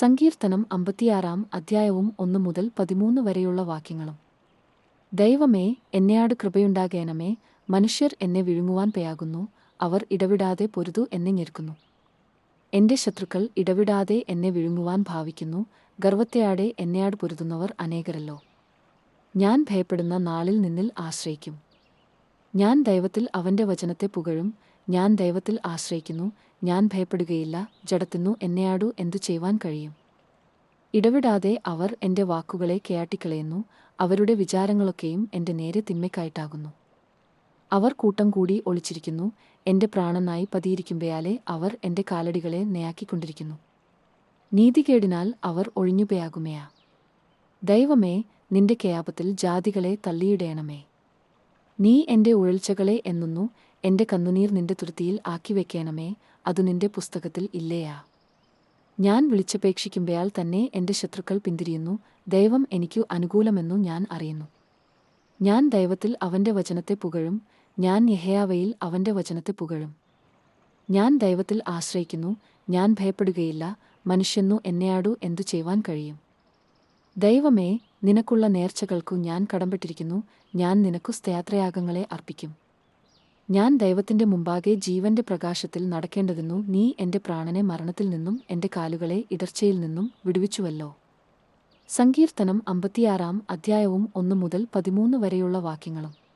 സങ്കീർത്തനം അമ്പത്തിയാറാം അധ്യായവും ഒന്ന് മുതൽ പതിമൂന്ന് വരെയുള്ള വാക്യങ്ങളും. ദൈവമേ എന്നെയാട് കൃപയുണ്ടാകേണമേ മനുഷ്യർ എന്നെ വിഴുങ്ങുവാൻ പെയാകുന്നു അവർ ഇടവിടാതെ പൊരുതു എന്നെ ഞെരുക്കുന്നു. എന്റെ ശത്രുക്കൾ ഇടവിടാതെ എന്നെ വിഴുങ്ങുവാൻ ഭാവിക്കുന്നു ഗർവത്തെയാടെ എന്നെയാട് പൊരുതുന്നവർ അനേകരല്ലോ. ഞാൻ ഭയപ്പെടുന്ന നാളിൽ നിന്നിൽ ആശ്രയിക്കും. ഞാൻ ദൈവത്തിൽ അവന്റെ വചനത്തെ പുകഴും ഞാൻ ദൈവത്തിൽ ആശ്രയിക്കുന്നു ഞാൻ ഭയപ്പെടുകയില്ല ജഡത്തിന്നു എന്നെയാടു എന്തു ചെയ്യുവാൻ കഴിയും? ഇടവിടാതെ അവർ എന്റെ വാക്കുകളെ കേയാട്ടിക്കളയുന്നു അവരുടെ വിചാരങ്ങളൊക്കെയും എന്റെ നേരെ തിന്മയ്ക്കായിട്ടാകുന്നു. അവർ കൂട്ടം കൂടി ഒളിച്ചിരിക്കുന്നു എന്റെ പ്രാണനായി പതിയിരിക്കുമ്പയാലെ അവർ എന്റെ കാലടികളെ നെയാക്കിക്കൊണ്ടിരിക്കുന്നു. നീതികേടിനാൽ അവർ ഒഴിഞ്ഞുപയാകുമയാ. ദൈവമേ നിന്റെ കയാപത്തിൽ ജാതികളെ തള്ളിയിടേണമേ. നീ എന്റെ ഉഴൽച്ചകളെ എന്നുന്നു എന്റെ കണ്ണുനീർ നിന്റെ തുരുത്തിയിൽ ആക്കിവെക്കേണമേ അതു നിന്റെ പുസ്തകത്തിൽ ഇല്ലയാ. ഞാൻ വിളിച്ചപേക്ഷിക്കുമ്പയാൽ തന്നെ എന്റെ ശത്രുക്കൾ പിന്തിരിയുന്നു ദൈവം എനിക്കു അനുകൂലമെന്നു ഞാൻ അറിയുന്നു. ഞാൻ ദൈവത്തിൽ അവന്റെ വചനത്തെ പുകഴും ഞാൻ യഹയാവയിൽ അവന്റെ വചനത്തെ പുകഴും. ഞാൻ ദൈവത്തിൽ ആശ്രയിക്കുന്നു ഞാൻ ഭയപ്പെടുകയില്ല മനുഷ്യന്നു എന്നെയാടു എന്തു ചെയ്യുവാൻ കഴിയും? ദൈവമേ നിനക്കുള്ള നേർച്ചകൾക്കു ഞാൻ കടംപെട്ടിരിക്കുന്നു ഞാൻ നിനക്കു സ്തയാത്രയാഗങ്ങളെ അർപ്പിക്കും. ഞാൻ ദൈവത്തിന്റെ മുമ്പാകെ ജീവന്റെ പ്രകാശത്തിൽ നടക്കേണ്ടതെന്നു. നീ എന്റെ പ്രാണനെ മരണത്തിൽ നിന്നും എന്റെ കാലുകളെ ഇടർച്ചയിൽ നിന്നും വിടുവിച്ചുവല്ലോ. സങ്കീർത്തനം അമ്പത്തിയാറാം അധ്യായവും ഒന്നു മുതൽ പതിമൂന്ന് വരെയുള്ള വാക്യങ്ങളും.